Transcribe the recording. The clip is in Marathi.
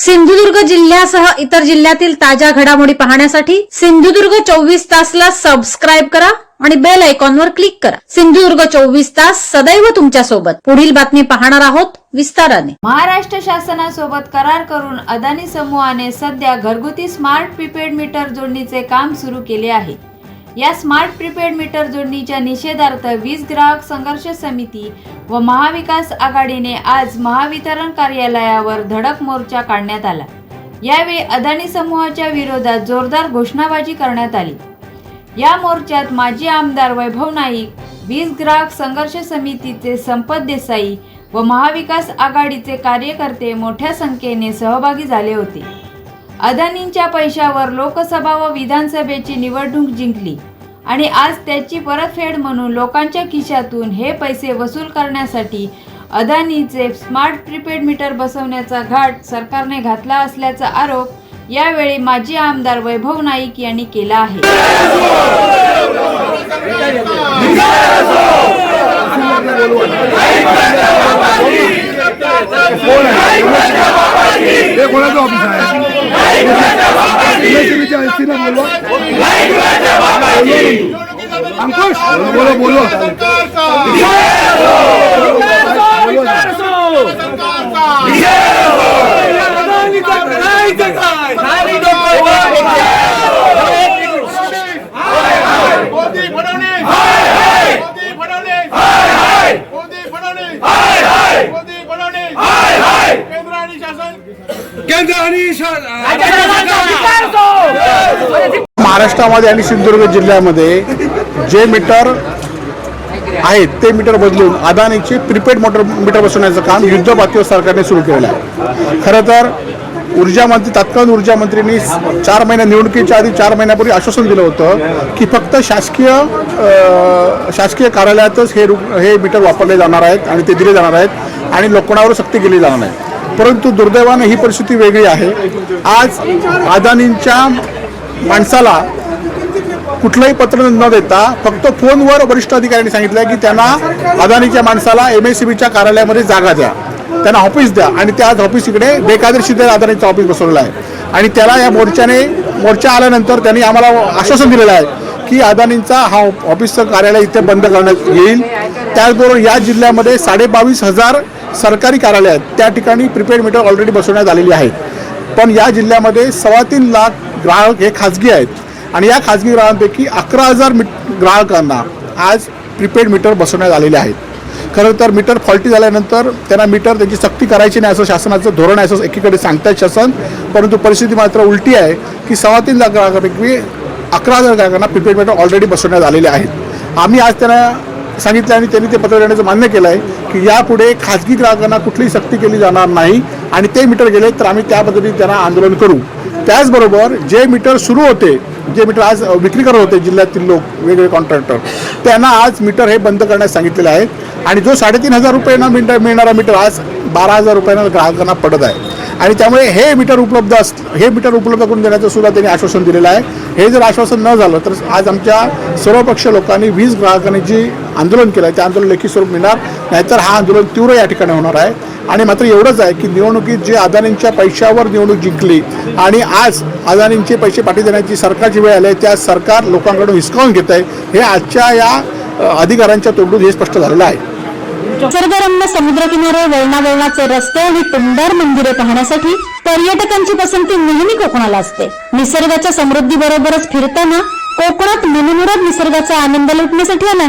सिंधुदुर्ग जिल्ह्यासह इतर जिल्ह्यातील ताज्या घडामोडी पाहण्यासाठी सिंधुदुर्ग चोवीस तासला सबस्क्राईब करा आणि बेल आयकॉनवर क्लिक करा. सिंधुदुर्ग चोवीस तास सदैव तुमच्यासोबत पुढील बातमी पाहणार आहोत विस्ताराने. महाराष्ट्र शासनासोबत करार करून अदानी समूहाने सध्या घरगुती स्मार्ट प्रीपेड मीटर जोडणीचे काम सुरू केले आहे. या स्मार्ट प्रीपेड मीटर जोडणीच्या निषेधार्थ वीज ग्राहक संघर्ष समिती व महाविकास आघाडीने आज महावितरण कार्यालयावर धडक मोर्चा काढण्यात आला. यावेळी अदानी समूहाच्या विरोधात जोरदार घोषणाबाजी करण्यात आली. या मोर्चात माजी आमदार वैभव नाईक वीज ग्राहक संघर्ष समितीचे संपत देसाई व महाविकास आघाडीचे कार्यकर्ते मोठ्या संख्येने सहभागी झाले होते. अदानींच्या पैशावर लोकसभा व विधानसभेची निवडणूक जिंकली. आणि आज त्याची परतफेड म्हणून लोकांच्या खिशातून हे पैसे वसूल करण्यासाठी अदानीचे स्मार्ट प्रीपेड मीटर बसवण्याचा घाट सरकारने घातला असल्याचा आरोप यावेळी माजी आमदार वैभव नाईक यांनी केला आहे. अंकुश बोलो बोलो मोदी केंद्र आणि महाराष्ट्रामध्ये आणि सिंधुदुर्ग जिल्ह्यामध्ये जे मीटर आहेत ते मीटर बदलून अदानीचे प्रीपेड मोटर मीटर बसवण्याचं काम युद्धपातीवर सरकारने सुरू केलेलं आहे. खरं तर ऊर्जा मंत्री तत्कालीन ऊर्जा मंत्र्यांनी चार महिन्या निवडणुकीच्या आधी चार महिन्यापूर्वी आश्वासन दिलं होतं की फक्त शासकीय शासकीय कार्यालयातच हे रु हे मीटर वापरले जाणार आहेत आणि ते दिले जाणार आहेत आणि लोकांवर सक्ती केली जाणार आहे परंतु दुर्दैवाने ही परिस्थिती वेगळी आहे. आज अदानींच्या माणसाला कुठलंही पत्र न देता फक्त फोनवर वरिष्ठ अधिकाऱ्यांनी सांगितलं की त्यांना अदानीच्या माणसाला एम एस सी बीच्या कार्यालयामध्ये जागा द्या. त्यांना ऑफिस द्या आणि त्याच ऑफिस इकडे बेकायदेशीर अदानीचं ऑफिस बसवलेलं आहे. आणि त्याला या मोर्चाने मोर्चा आल्यानंतर त्यांनी आम्हाला आश्वासन दिलेलं आहे की अदानींचा हा ऑफिसचं कार्यालय इथे बंद करण्यात येईल. त्याचबरोबर या जिल्ह्यामध्ये साडेबावीस हजार सरकारी कार्यालय आहेत त्या ठिकाणी प्रिपेड मीटर ऑलरेडी बसवण्यात आलेली आहेत पण या जिल्ह्यामध्ये सव्वा तीन लाख ग्राहक हे खाजगी आहेत आणि या खाजगी ग्राहकांपैकी अकरा हजार मी ग्राहकांना आज प्रिपेड मीटर बसवण्यात आलेले आहेत. खरं तर मीटर फॉल्टी झाल्यानंतर त्यांना मीटर त्याची सक्ती करायची नाही असं शासनाचं धोरण आहे असं एकीकडे सांगतात शासन परंतु परिस्थिती मात्र उलटी आहे की सव्वा तीन लाख ग्राहकांपैकी अकरा हजार ग्राहकांना प्रिपेड मीटर ऑलरेडी बसवण्यात आलेले आहेत. आम्ही आज त्यांना सांगितलं आणि त्यांनी ते पत्र देण्याचं मान्य केलं आहे की यापुढे खाजगी ग्राहकांना कुठलीही सक्ती केली जाणार नाही आणि ते मीटर गेले तर आम्ही त्या पद्धतीने त्यांना आंदोलन करू. त्याचबरोबर जे मीटर सुरू होते जे मीटर आज विक्री करत होते जिल्ह्यातील लोक वेगवेगळे कॉन्ट्रॅक्टर त्यांना आज मीटर हे बंद करण्यास सांगितलेलं आहे आणि जो साडेतीन हजार रुपयांना मीटर मिळणारा मीटर आज बारा हजार रुपयांना ग्राहकांना पडत आहे. आणि त्यामुळे हे मीटर उपलब्ध अस हे मीटर उपलब्ध करून देण्याचं सुद्धा त्यांनी आश्वासन दिलेलं आहे. हे जर आश्वासन न झालं तर आज आमच्या सर्वपक्ष लोकांनी वीज ग्राहकांनी जी आंदोलन केलं आहे. आंदोलन लेखी स्वरूप मिळणार नाहीतर हा आंदोलन तीव्र या ठिकाणी होणार आहे. आणि मात्र एवढंच आहे की निवडणुकीत जे अदानींच्या पैशावर निवडणूक जिंकली आणि आज अदानींचे पैसे पाठी देण्याची सरकारची वेळ आली आहे त्या सरकार लोकांकडून हिसकावून घेत आहे हे आजच्या या अधिकाऱ्यांच्या तोंडून हे स्पष्ट झालेलं आहे. निसर्गरम्य समुद्रकिनारे वळणावळणाचे रस्ते आणि टुमदार मंदिरे पाहण्यासाठी पर्यटकांची पसंती नेहमी कोकणाला असते. निसर्गाच्या समृद्धी बरोबरच फिरताना कोकणात मनमुराद निसर्गाचा आनंद लुटण्यासाठी आला